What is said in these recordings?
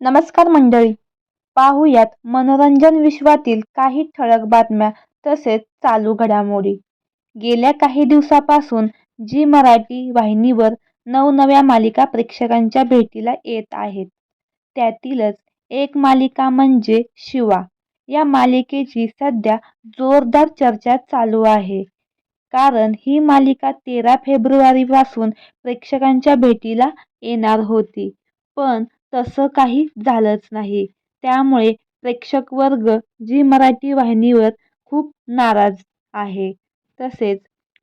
नमस्कार मंडळी. पाहुयात मनोरंजन विश्वातील काही ठळक बातम्या तसेच चालू घडामोडी. गेल्या काही दिवसापासून जी मराठी वाहिनीवर नवनव्या मालिका प्रेक्षकांच्या भेटीला येत आहेत त्यातीलच एक मालिका म्हणजे शिवा. या मालिकेची सध्या जोरदार चर्चा चालू आहे. कारण ही मालिका तेरा फेब्रुवारीपासून प्रेक्षकांच्या भेटीला येणार होती. पण तसं काही झालंच नाही. त्यामुळे प्रेक्षकवर्ग झी मराठी वाहिनीवर खूप नाराज आहे. तसेच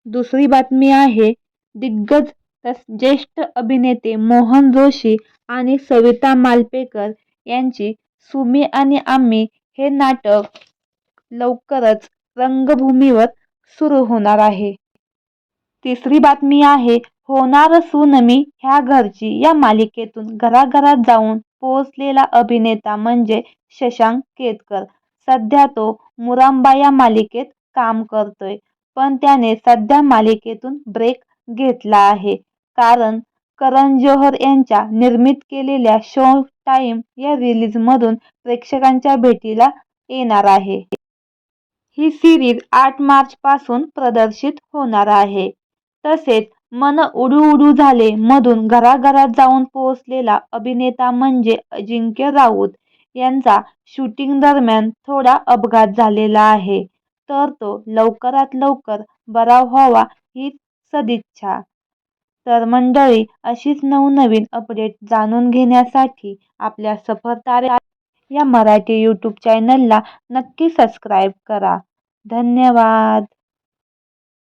दुसरी बातमी आहे दिग्गज तस ज्येष्ठ अभिनेते मोहन जोशी आणि सविता मालपेकर यांची सुमी आणि आम्ही हे नाटक लवकरच रंगभूमीवर सुरू होणार आहे. तिसरी बातमी आहे होणार सूनमी ह्या घरची या मालिकेतून घराघरात जाऊन पोहोचलेला अभिनेता म्हणजे शशांक केतकर. सध्या तो मुरांबा या मालिकेत काम करतोय पण त्याने सध्या मालिकेतून ब्रेक घेतला आहे. कारण करण जोहर यांच्या निर्मित केलेल्या शो टाइम या रिलीजमधून प्रेक्षकांच्या भेटीला येणार आहे. ही सिरीज आठ मार्चपासून प्रदर्शित होणार आहे. तसेच मन उडू उडू झाले. मधून घराघरात जाऊन पोहोचलेला अभिनेता म्हणजे अजिंक्य राऊत यांचा शूटिंग दरम्यान थोडा अपघात झालेला आहे. तर तो लवकरात लवकर बरा व्हावा हीच सदिच्छा. तर मंडळी अशीच नवनवीन अपडेट जाणून घेण्यासाठी आपल्या सफर तारे या मराठी यूट्यूब चॅनलला नक्की सबस्क्राईब करा. धन्यवाद!